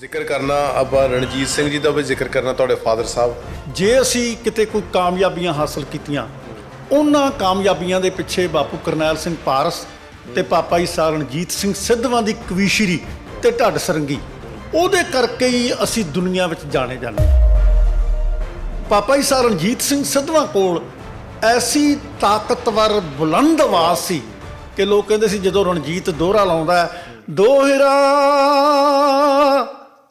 ਜ਼ਿਕਰ ਕਰਨਾ ਆਪਾਂ ਰਣਜੀਤ ਸਿੰਘ ਜੀ ਦਾ ਵੀ ਜ਼ਿਕਰ ਕਰਨਾ ਤੁਹਾਡੇ ਫਾਦਰ ਸਾਹਿਬ ਜੇ ਅਸੀਂ ਕਿਤੇ ਕੋਈ ਕਾਮਯਾਬੀਆਂ ਹਾਸਲ ਕੀਤੀਆਂ ਉਹਨਾਂ ਕਾਮਯਾਬੀਆਂ ਦੇ ਪਿੱਛੇ ਬਾਪੂ ਕਰਨੈਲ ਸਿੰਘ ਪਾਰਸ ਤੇ ਪਾਪਾ ਜੀ ਸਾਹਿਬ ਰਣਜੀਤ ਸਿੰਘ ਸਿੱਧਵਾਂ ਦੀ ਕਵੀਸ਼ਰੀ ਤੇ ਢੱਡ ਸਰੰਗੀ ਉਹਦੇ ਕਰਕੇ ਹੀ ਅਸੀਂ ਦੁਨੀਆ ਵਿੱਚ ਜਾਣੇ ਜਾਂਦੇ ਹਾਂ। ਪਾਪਾ ਜੀ ਸਾਹਿਬ ਰਣਜੀਤ ਸਿੰਘ ਸਿੱਧਵਾਂ ਕੋਲ ਐਸੀ ਤਾਕਤਵਰ ਬੁਲੰਦ ਆਵਾਜ਼ ਸੀ ਕਿ ਲੋਕ ਕਹਿੰਦੇ ਸੀ ਜਦੋਂ ਰਣਜੀਤ ਦੋਹਰਾ ਲਾਉਂਦਾ ਹੈ, ਦੋਹਰਾ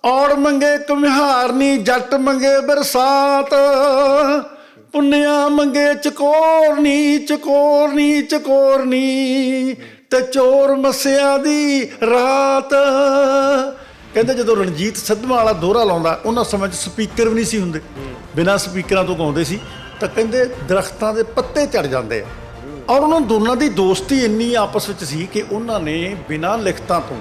ਔੜ ਮੰਗੇ ਕੁਮਿਹਾਰਨੀ ਜੱਟ ਮੰਗੇ ਬਰਸਾਤ। ਪੁੰਨਿਆ ਮੰਗੇ ਚਕੋਰਨੀ ਚਕੋਰਨੀ ਚਕੋਰਨੀ ਤੇ ਚੋਰ ਮਸਿਆ ਦੀ ਰਾਤ। ਕਹਿੰਦੇ ਜਦੋਂ ਰਣਜੀਤ ਸਿੱਧਵਾਂ ਵਾਲਾ ਦੋਹਰਾ ਲਾਉਂਦਾ, ਉਹਨਾਂ ਸਮੇਂ 'ਚ ਸਪੀਕਰ ਵੀ ਨਹੀਂ ਸੀ ਹੁੰਦੇ। ਬਿਨਾਂ ਸਪੀਕਰਾਂ ਤੋਂ ਗਾਉਂਦੇ ਸੀ, ਤਾਂ ਕਹਿੰਦੇ ਦਰਖਤਾਂ ਦੇ ਪੱਤੇ ਝੜ ਜਾਂਦੇ ਆ। ਔਰ ਉਹਨਾਂ ਦੋਨਾਂ ਦੀ ਦੋਸਤੀ ਇੰਨੀ ਆਪਸ ਵਿੱਚ ਸੀ ਕਿ ਉਹਨਾਂ ਨੇ ਬਿਨਾਂ ਲਿਖਤਾਂ ਤੋਂ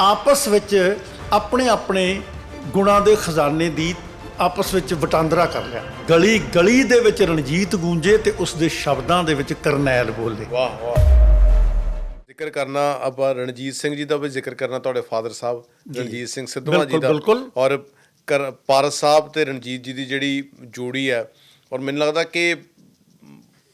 ਆਪਸ ਵਿੱਚ ਆਪਣੇ ਆਪਣੇ ਗੁਣਾਂ ਦੇ ਖਜ਼ਾਨੇ ਦੀ ਆਪਸ ਵਿੱਚ ਵਟਾਂਦਰਾ ਕਰ ਲਿਆ। ਗਲੀ ਗਲੀ ਦੇ ਵਿੱਚ ਰਣਜੀਤ ਗੂੰਜੇ ਤੇ ਉਸ ਦੇ ਸ਼ਬਦਾਂ ਦੇ ਵਿੱਚ ਕਰਨੈਲ ਬੋਲੇ। ਵਾਹ ਵਾਹ। ਜ਼ਿਕਰ ਕਰਨਾ ਆਪਾਂ ਰਣਜੀਤ ਸਿੰਘ ਜੀ ਦਾ ਵੀ ਜ਼ਿਕਰ ਕਰਨਾ ਤੁਹਾਡੇ ਫਾਦਰ ਸਾਹਿਬ ਰਣਜੀਤ ਸਿੰਘ ਸਿੱਧਵਾਂ ਜੀ ਦਾ। ਬਿਲਕੁਲ। ਔਰ ਕਰ- ਪਾਰਸ ਸਾਹਿਬ ਤੇ ਰਣਜੀਤ ਜੀ ਦੀ ਜਿਹੜੀ ਜੋੜੀ ਹੈ ਔਰ ਮੈਨੂੰ ਲੱਗਦਾ ਕਿ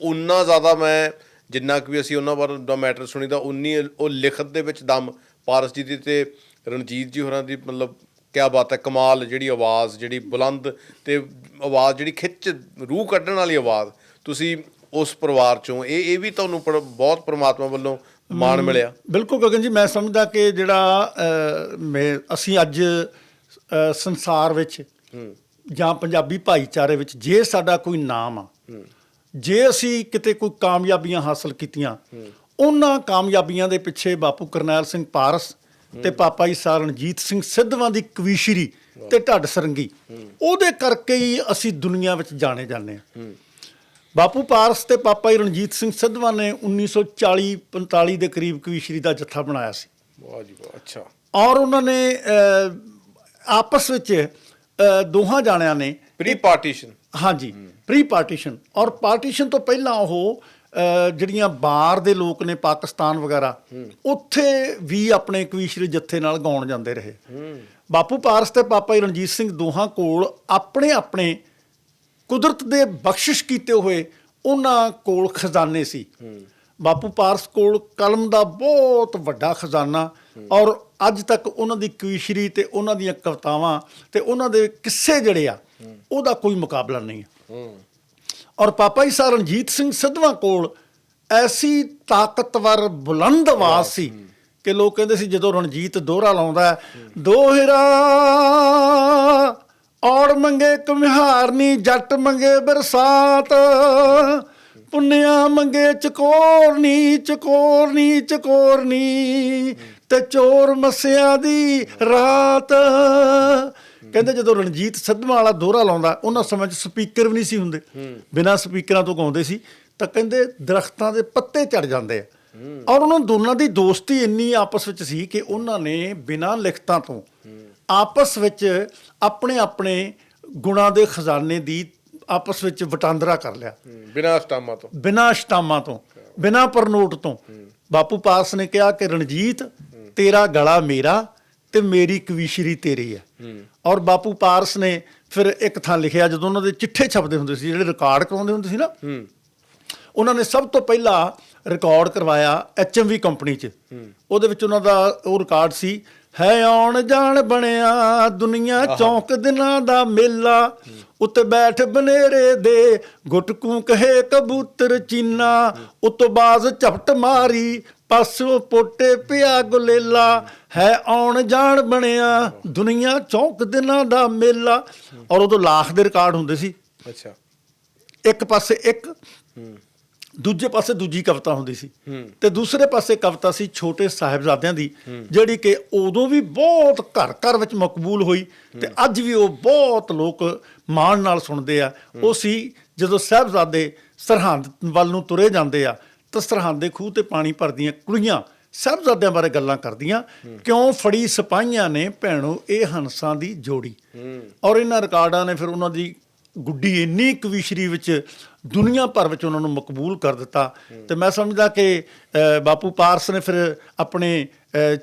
ਉਨਾ ਜ਼ਿਆਦਾ ਮੈਂ ਜਿੰਨਾ ਕਿ ਵੀ ਅਸੀਂ ਉਹਨਾਂ ਬਾਰੇ ਦਾ ਮੈਟਰ ਸੁਣੀਦਾ ਉਨੀ ਉਹ ਲਿਖਤ ਦੇ ਵਿੱਚ ਦਮ ਪਾਰਸ ਜੀ ਦੀ ਤੇ ਰਣਜੀਤ ਜੀ ਹੋਰਾਂ ਦੀ ਮਤਲਬ ਕਿਆ ਬਾਤ ਹੈ ਕਮਾਲ ਜਿਹੜੀ ਆਵਾਜ਼ ਜਿਹੜੀ ਬੁਲੰਦ ਤੇ ਆਵਾਜ਼ ਜਿਹੜੀ ਖਿੱਚ ਰੂਹ ਕੱਢਣ ਵਾਲੀ ਆਵਾਜ਼ ਤੁਸੀਂ ਉਸ ਪਰਿਵਾਰ ਚੋਂ ਇਹ ਇਹ ਵੀ ਤੁਹਾਨੂੰ ਬਹੁਤ ਪ੍ਰਮਾਤਮਾ ਵੱਲੋਂ ਮਾਣ ਮਿਲਿਆ। ਬਿਲਕੁਲ ਗਗਨ ਜੀ ਮੈਂ ਸਮਝਦਾ ਕਿ ਜਿਹੜਾ ਅਸੀਂ ਅੱਜ ਸੰਸਾਰ ਵਿੱਚ ਜਾਂ ਪੰਜਾਬੀ ਭਾਈਚਾਰੇ ਵਿੱਚ ਜੇ ਸਾਡਾ ਕੋਈ ਨਾਮ ਆ ਜੇ ਅਸੀਂ ਕਿਤੇ ਕੋਈ ਕਾਮਯਾਬੀਆਂ ਹਾਸਲ ਕੀਤੀਆਂ ਉਹਨਾਂ ਕਾਮਯਾਬੀਆਂ ਦੇ ਪਿੱਛੇ ਬਾਪੂ ਕਰਨੈਲ ਸਿੰਘ ਪਾਰਸ ਤੇ ਪਾਪਾ ਜੀ ਸਾ ਰਣਜੀਤ ਸਿੰਘ ਸਿੱਧਵਾਂ ਦੀ ਕਵੀਸ਼ਰੀ ਤੇ ਢੱਡ ਸਰੰਗੀ। ਉਹਦੇ ਕਰਕੇ ਹੀ ਅਸੀਂ ਦੁਨੀਆ ਵਿੱਚ ਜਾਣੇ ਜਾਂਦੇ ਹਾਂ। ਬਾਪੂ ਪਾਰਸ ਤੇ ਪਾਪਾ ਜੀ ਰਣਜੀਤ ਸਿੰਘ ਸਿੱਧਵਾਂ ਨੇ 1940-45 ਦੇ ਕਰੀਬ ਕਵੀਸ਼ਰੀ ਦਾ ਜੱਥਾ ਬਣਾਇਆ ਸੀ। ਵਾਹ ਜੀ ਵਾਹ ਅੱਛਾ। ਔਰ ਉਹਨਾਂ ਨੇ ਆਪਸ ਵਿੱਚ ਦੋਹਾਂ ਜਾਣਿਆਂ ਨੇ ਪ੍ਰੀ ਪਾਰਟੀਸ਼ਨ ਹਾਂਜੀ ਪ੍ਰੀ ਪਾਰਟੀਸ਼ਨ ਔਰ ਪਾਰਟੀਸ਼ਨ ਤੋਂ ਪਹਿਲਾਂ ਉਹ ਜਿਹੜੀਆਂ ਬਾਹਰ ਦੇ ਲੋਕ ਨੇ, ਪਾਕਿਸਤਾਨ ਵਗੈਰਾ, ਉੱਥੇ ਵੀ ਆਪਣੇ ਕਵੀਸ਼ਰੀ ਜੱਥੇ ਨਾਲ ਗਾਉਣ ਜਾਂਦੇ ਰਹੇ। ਬਾਪੂ ਪਾਰਸ ਤੇ ਪਾਪਾ ਰਣਜੀਤ ਸਿੰਘ ਦੋਹਾਂ ਕੋਲ ਆਪਣੇ ਆਪਣੇ ਕੁਦਰਤ ਦੇ ਬਖਸ਼ਿਸ਼ ਕੀਤੇ ਹੋਏ ਉਹਨਾਂ ਕੋਲ ਖਜ਼ਾਨੇ ਸੀ। ਬਾਪੂ ਪਾਰਸ ਕੋਲ ਕਲਮ ਦਾ ਬਹੁਤ ਵੱਡਾ ਖਜ਼ਾਨਾ ਔਰ ਅੱਜ ਤੱਕ ਉਹਨਾਂ ਦੀ ਕਵੀਸ਼ਰੀ ਤੇ ਉਹਨਾਂ ਦੀਆਂ ਕਵਿਤਾਵਾਂ ਤੇ ਉਹਨਾਂ ਦੇ ਕਿੱਸੇ ਜਿਹੜੇ ਆ, ਉਹਦਾ ਕੋਈ ਮੁਕਾਬਲਾ ਨਹੀਂ ਹੈ ਔਰ ਪਾਪਾ ਜੀ ਸਾ ਰਣਜੀਤ ਸਿੰਘ ਸਿੱਧਵਾਂ ਕੋਲ ਐਸੀ ਤਾਕਤਵਰ ਬੁਲੰਦ ਆਵਾਜ਼ ਸੀ ਕਿ ਲੋਕ ਕਹਿੰਦੇ ਸੀ ਜਦੋਂ ਰਣਜੀਤ ਦੋਹਰਾ ਲਾਉਂਦਾ ਹੈ, ਦੋਹਰਾ ਔੜ ਮੰਗੇ ਕੁਮਿਹਾਰਨੀ ਜੱਟ ਮੰਗੇ ਬਰਸਾਤ ਪੁੰਨਿਆ ਮੰਗੇ ਚਕੋਰਨੀ ਚਕੋਰਨੀ ਚਕੋਰਨੀ ਤੇ ਚੋਰ ਮਸਿਆ ਦੀ ਰਾਤ ਕਹਿੰਦੇ ਜਦੋਂ ਰਣਜੀਤ ਸਿੱਧਵਾਂ ਵਾਲਾ ਦੋਹਰਾ ਲਾਉਂਦਾ ਉਹਨਾਂ ਸਮੇਂ 'ਚ ਸਪੀਕਰ ਵੀ ਨਹੀਂ ਸੀ ਹੁੰਦੇ। ਬਿਨਾਂ ਸਪੀਕਰਾਂ ਤੋਂ ਗਾਉਂਦੇ ਸੀ ਤਾਂ ਕਹਿੰਦੇ ਦਰਖਤਾਂ ਦੇ ਪੱਤੇ ਝੜ ਜਾਂਦੇ ਆ। ਔਰ ਉਹਨਾਂ ਦੋਨਾਂ ਦੀ ਦੋਸਤੀ ਇੰਨੀ ਆਪਸ ਵਿੱਚ ਸੀ ਕਿ ਉਹਨਾਂ ਨੇ ਬਿਨਾਂ ਲਿਖਤਾਂ ਤੋਂ ਆਪਸ ਵਿੱਚ ਆਪਣੇ ਆਪਣੇ ਗੁਣਾਂ ਦੇ ਖਜ਼ਾਨੇ ਦੀ ਆਪਸ ਵਿੱਚ ਵਟਾਂਦਰਾ ਕਰ ਲਿਆ। ਬਿਨਾਂ ਸਟਾਮਾਂ ਤੋਂ। ਬਿਨਾਂ ਸ਼ਟਾਮਾਂ ਤੋਂ ਬਿਨਾਂ ਪਰਨੋਟ ਤੋਂ। ਬਾਪੂ ਪਾਸ ਨੇ ਕਿਹਾ ਕਿ ਰਣਜੀਤ ਤੇਰਾ ਗਲਾ ਮੇਰਾ ਤੇ ਮੇਰੀ ਕਵੀਸ਼ਰੀ ਤੇਰੀ ਹੈ ਔਰ ਬਾਪੂ ਪਾਰਸ ਨੇ ਫਿਰ ਇੱਕ ਥਾਂ ਲਿਖਿਆ ਜਦੋਂ ਉਹਨਾਂ ਦੇ ਚਿੱਠੇ ਛਪਦੇ ਹੁੰਦੇ ਸੀ ਜਿਹੜੇ ਰਿਕਾਰਡ ਕਰਾਉਂਦੇ ਹੁੰਦੇ ਸੀ ਨਾ ਉਹਨਾਂ ਨੇ ਸਭ ਤੋਂ ਪਹਿਲਾਂ ਰਿਕਾਰਡ ਕਰਵਾਇਆ ਐਚਐਮਵੀ ਕੰਪਨੀ 'ਚ। ਉਹਦੇ ਵਿੱਚ ਉਹਨਾਂ ਦਾ ਉਹ ਰਿਕਾਰਡ ਸੀ ਹੈ ਆਉਣ ਜਾਣ ਬਣਿਆ ਦੁਨੀਆ ਚੌਂਕ ਦਿਨਾਂ ਦਾ ਮੇਲਾ ਉੱਤੇ ਬੈਠ ਬਨੇਰੇ ਦੇ ਗੁਟਕੂ ਕਹੇ ਕਬੂਤਰ ਚੀਨਾ ਉਤੋਂ ਬਾਜ਼ ਝਪਟ ਮਾਰੀ ਪਾਸੋਂ ਪੋਟੇ ਪਿਆ ਗੁਲੇਲਾ ਹੈ ਆਉਣ ਜਾਣ ਬਣਿਆ। ਦੁਨੀਆ ਚੌਂਕ ਦਿਨਾਂ ਦਾ ਮੇਲਾ। ਔਰ ਉਦੋਂ ਲਾਖ ਦੇ ਰਿਕਾਰਡ ਹੁੰਦੇ ਸੀ। ਅੱਛਾ। ਇੱਕ ਪਾਸੇ ਇੱਕ ਦੂਜੇ ਪਾਸੇ ਦੂਜੀ ਕਵਿਤਾ ਹੁੰਦੀ ਸੀ। ਤੇ ਦੂਸਰੇ ਪਾਸੇ ਕਵਿਤਾ ਸੀ ਛੋਟੇ ਸਾਹਿਬਜ਼ਾਦਿਆਂ ਦੀ ਜਿਹੜੀ ਕਿ ਉਦੋਂ ਵੀ ਬਹੁਤ ਘਰ ਘਰ ਵਿੱਚ ਮਕਬੂਲ ਹੋਈ। ਤੇ ਅੱਜ ਵੀ ਉਹ ਬਹੁਤ ਲੋਕ ਮਾਣ ਨਾਲ ਸੁਣਦੇ ਆ। ਉਹ ਸੀ ਜਦੋਂ ਸਾਹਿਬਜ਼ਾਦੇ ਸਰਹੰਦ ਵੱਲ ਨੂੰ ਤੁਰੇ ਜਾਂਦੇ ਆ ਤਾਂ ਸਰਹੰਦ ਦੇ ਖੂਹ ਤੇ ਪਾਣੀ ਭਰਦੀਆਂ ਕੁੜੀਆਂ ਸਾਹਿਬਜ਼ਾਦਿਆਂ ਬਾਰੇ ਗੱਲਾਂ ਕਰਦੀਆਂ, ਕਿਉਂ ਫੜੀ ਸਿਪਾਹੀਆਂ ਨੇ ਭੈਣੋ ਇਹ ਹੰਸਾਂ ਦੀ ਜੋੜੀ। ਔਰ ਇਹਨਾਂ ਰਿਕਾਰਡਾਂ ਨੇ ਫਿਰ ਉਹਨਾਂ ਦੀ ਗੁੱਡੀ ਇੰਨੀ ਕਵੀਸ਼ਰੀ ਵਿੱਚ ਦੁਨੀਆ ਭਰ ਵਿੱਚ ਉਹਨਾਂ ਨੂੰ ਮਕਬੂਲ ਕਰ ਦਿੱਤਾ। ਤੇ ਮੈਂ ਸਮਝਦਾ ਕਿ ਬਾਪੂ ਪਾਰਸ ਨੇ ਫਿਰ ਆਪਣੇ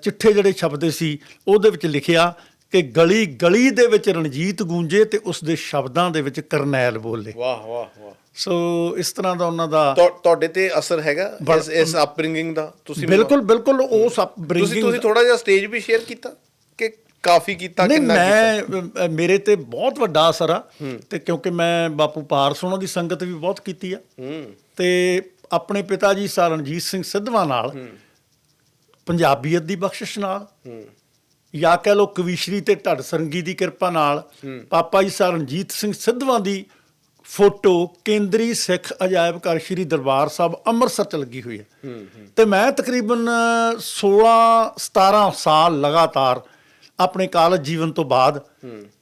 ਚਿੱਠੇ ਜਿਹੜੇ ਛਪਦੇ ਸੀ, ਉਹਦੇ ਵਿੱਚ ਲਿਖਿਆ ਕਿ ਗਲੀ ਗਲੀ ਦੇ ਵਿੱਚ ਰਣਜੀਤ ਗੂੰਜੇ ਤੇ ਉਸ ਦੇ ਸ਼ਬਦਾਂ ਦੇ ਵਿੱਚ ਕਰਨੈਲ ਬੋਲੇ। ਵਾਹ ਵਾਹ ਵਾਹ। ਸੋ ਇਸ ਤਰ੍ਹਾਂ ਦਾ ਉਹਨਾਂ ਦਾ ਤੁਹਾ- ਤੁਹਾਡੇ ਤੇ ਅਸਰ ਹੈਗਾ ਇਸ ਇਸ ਅਪਬ੍ਰਿੰਗਿੰਗ ਦਾ? ਤੁਸੀਂ ਬਿਲਕੁਲ ਬਿਲਕੁਲ ਉਸ ਤੁਸੀਂ ਅਪਬ੍ਰਿੰਗਿੰਗ ਤੁਸੀਂ ਥੋੜਾ ਜਿਹਾ ਸਟੇਜ ਵੀ ਸ਼ੇਅਰ ਕੀਤਾ ਕਿ ਕਾਫੀ ਕੀਤਾ ਨਹੀਂ ਕਿੰਨਾ ਕੀਤਾ? ਮੈਂ ਮੇਰੇ ਤੇ ਬਹੁਤ ਵੱਡਾ ਅਸਰ ਆ ਤੇ ਕਿਉਂਕਿ ਮੈਂ ਬਾਪੂ ਪਾਰਸ ਉਹਨਾਂ ਦੀ ਸੰਗਤ ਵੀ ਬਹੁਤ ਕੀਤੀ ਆ। ਤੇ ਆਪਣੇ ਪਿਤਾ ਜੀ ਸਰ ਰਣਜੀਤ ਸਿੰਘ ਸਿੱਧਵਾਂ ਨਾਲ ਪੰਜਾਬੀਅਤ ਦੀ ਬਖਸ਼ਿਸ਼ ਨਾਲ ਜਾਂ ਕਹਿ ਲੋ ਕਵੀਸ਼ਰੀ ਤੇ ਢੱਡ ਸਰੰਗੀ ਦੀ ਕਿਰਪਾ ਨਾਲ ਪਾਪਾ ਜੀ ਸਰ ਰਣਜੀਤ ਸਿੰਘ ਸਿੱਧਵਾਂ ਦੀ ਫੋਟੋ ਕੇਂਦਰੀ ਸਿੱਖ ਅਜਾਇਬ ਘਰ ਸ੍ਰੀ ਦਰਬਾਰ ਸਾਹਿਬ ਅੰਮ੍ਰਿਤਸਰ ਚ ਲੱਗੀ ਹੋਈ ਹੈ। ਤੇ ਮੈਂ ਤਕਰੀਬਨ 16 17 ਸਾਲ ਲਗਾਤਾਰ ਆਪਣੇ ਕਾਲਜ ਜੀਵਨ ਤੋਂ ਬਾਅਦ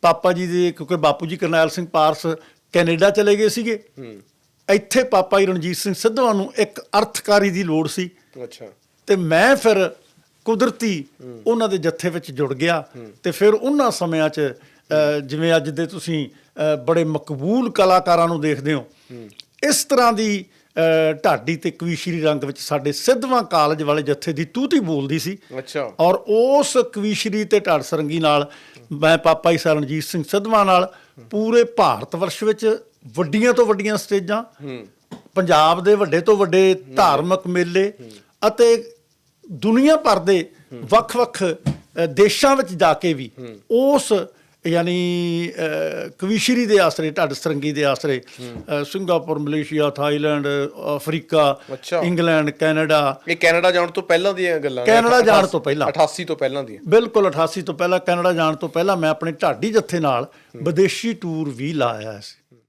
ਪਾਪਾ ਜੀ ਦੇ ਕਿਉਂਕਿ ਬਾਪੂ ਜੀ ਕਰਨੈਲ ਸਿੰਘ ਪਾਰਸ ਕੈਨੇਡਾ ਚਲੇ ਗਏ ਸੀਗੇ। ਇੱਥੇ ਪਾਪਾ ਜੀ ਰਣਜੀਤ ਸਿੰਘ ਸਿੱਧਵਾਂ ਨੂੰ ਇੱਕ ਅਰਥਕਾਰੀ ਦੀ ਲੋੜ ਸੀ। ਅੱਛਾ। ਤੇ ਮੈਂ ਫਿਰ ਕੁਦਰਤੀ ਉਹਨਾਂ ਦੇ ਜੱਥੇ ਵਿੱਚ ਜੁੜ ਗਿਆ ਤੇ ਫਿਰ ਉਹਨਾਂ ਸਮਿਆਂ 'ਚ ਜਿਵੇਂ ਅੱਜ ਦੇ ਤੁਸੀਂ ਬੜੇ ਮਕਬੂਲ ਕਲਾਕਾਰਾਂ ਨੂੰ ਦੇਖਦੇ ਹੋ ਇਸ ਤਰ੍ਹਾਂ ਦੀ ਢਾਡੀ ਤੇ ਕਵੀਸ਼ਰੀ ਰੰਗ ਵਿੱਚ ਸਾਡੇ ਸਿੱਧਵਾਂ ਕਾਲਜ ਵਾਲੇ ਜੱਥੇ ਦੀ ਤੂਤੀ ਬੋਲਦੀ ਸੀ ਅੱਛਾ। ਔਰ ਉਸ ਕਵੀਸ਼ਰੀ ਤੇ ਢਾਡ ਸਰੰਗੀ ਨਾਲ ਮੈਂ ਪਾਪਾ ਜੀ ਸਰ ਰਣਜੀਤ ਸਿੰਘ ਸਿੱਧਵਾਂ ਨਾਲ ਪੂਰੇ ਭਾਰਤ ਵਰਸ਼ ਵਿੱਚ ਵੱਡੀਆਂ ਤੋਂ ਵੱਡੀਆਂ ਸਟੇਜਾਂ ਪੰਜਾਬ ਦੇ ਵੱਡੇ ਤੋਂ ਵੱਡੇ ਧਾਰਮਿਕ ਮੇਲੇ ਅਤੇ ਦੁਨੀਆ ਭਰ ਦੇ ਵੱਖ-ਵੱਖ ਦੇਸ਼ਾਂ ਵਿੱਚ ਜਾ ਕੇ ਵੀ ਉਸ ਯਾਨੀ ਕਵੀਸ਼ਰੀ ਦੇ ਆਸਰੇ ਢੱਡ ਸਰੰਗੀ ਦੇ ਆਸਰੇ Singapore Malaysia Thailand Africa. England Canada. ਇਹ ਕੈਨੇਡਾ ਜਾਣ ਤੋਂ ਪਹਿਲਾਂ ਦੀਆਂ ਗੱਲਾਂ ਕੈਨੇਡਾ ਜਾਣ 88 ਤੋਂ ਪਹਿਲਾਂ। 88 ਤੋਂ ਪਹਿਲਾਂ ਦੀਆਂ। ਬਿਲਕੁਲ 88 ਤੋਂ ਪਹਿਲਾਂ ਕੈਨੇਡਾ ਜਾਣ ਤੋਂ ਪਹਿਲਾਂ ਮੈਂ ਆਪਣੇ ਢਾਡੀ ਜੱਥੇ ਨਾਲ ਵਿਦੇਸ਼ੀ ਟੂਰ ਵੀ ਲਾਇਆ ਸੀ।